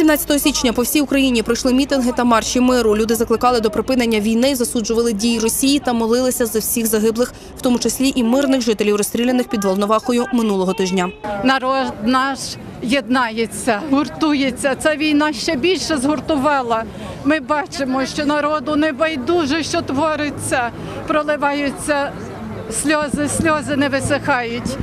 18 січня по всій Україні пройшли мітинги та марші миру. Люди закликали до припинення війни, засуджували дії Росії та молилися за всіх загиблих, в тому числі і мирних жителів, розстріляних під Волновахою минулого тижня. народ наш єднається, гуртується. Ця війна ще більше згуртувала. Ми бачимо, що народу не байдуже, що твориться, проливаються сльози, сльози не висихають,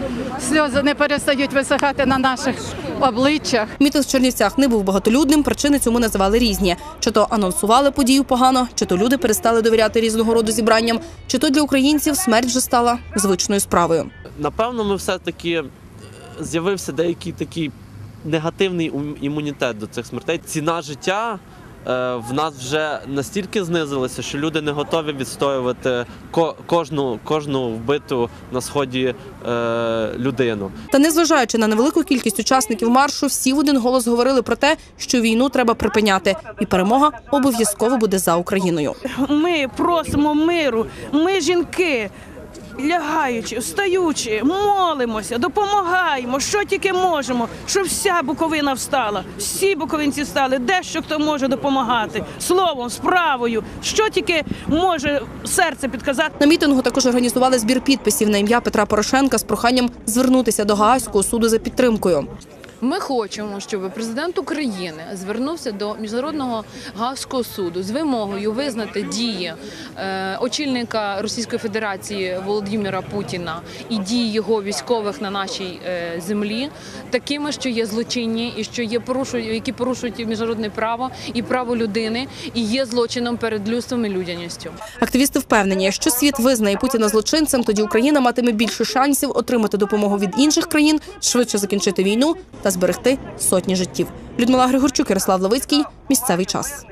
сльози не перестають висихати на наших обличчях. Мітинг в Чернівцях не був багатолюдним. Причини цьому називали різні: чи то анонсували подію погано, чи то люди перестали довіряти різного роду зібранням, чи то для українців смерть вже стала звичною справою. напевно, ми все-таки е, з'явився деякий такий негативний ум- імунітет до цих смертей. Ціна життя в нас вже настільки знизилася, що люди не готові відстоювати кожну, кожну вбиту на сході е, людину. Та незважаючи на невелику кількість учасників маршу, всі в один голос говорили про те, що війну треба припиняти, і перемога обов'язково буде за Україною. Ми просимо миру. Ми жінки. Лягаючи, встаючи, молимося, допомагаємо, що тільки можемо, щоб вся Буковина встала, всі буковинці встали, де що хто може допомагати, словом, справою, що тільки може серце підказати. На мітингу також організували збір підписів на ім'я Петра Порошенка з проханням звернутися до Гаазького суду за підтримкою. Ми хочемо, щоб президент України звернувся до міжнародного гавського суду з вимогою визнати дії е, очільника Російської Федерації Володимира Путіна і дії його військових на нашій е, землі такими, що є злочинні і що є порушують, які порушують міжнародне право і право людини, і є злочином перед людством і людяністю. Активісти впевнені, якщо світ визнає Путіна злочинцем, тоді Україна матиме більше шансів отримати допомогу від інших країн, швидше закінчити війну та зберегти сотні життів. Людмила Григорчук, Ярослав Левицький. Місцевий час.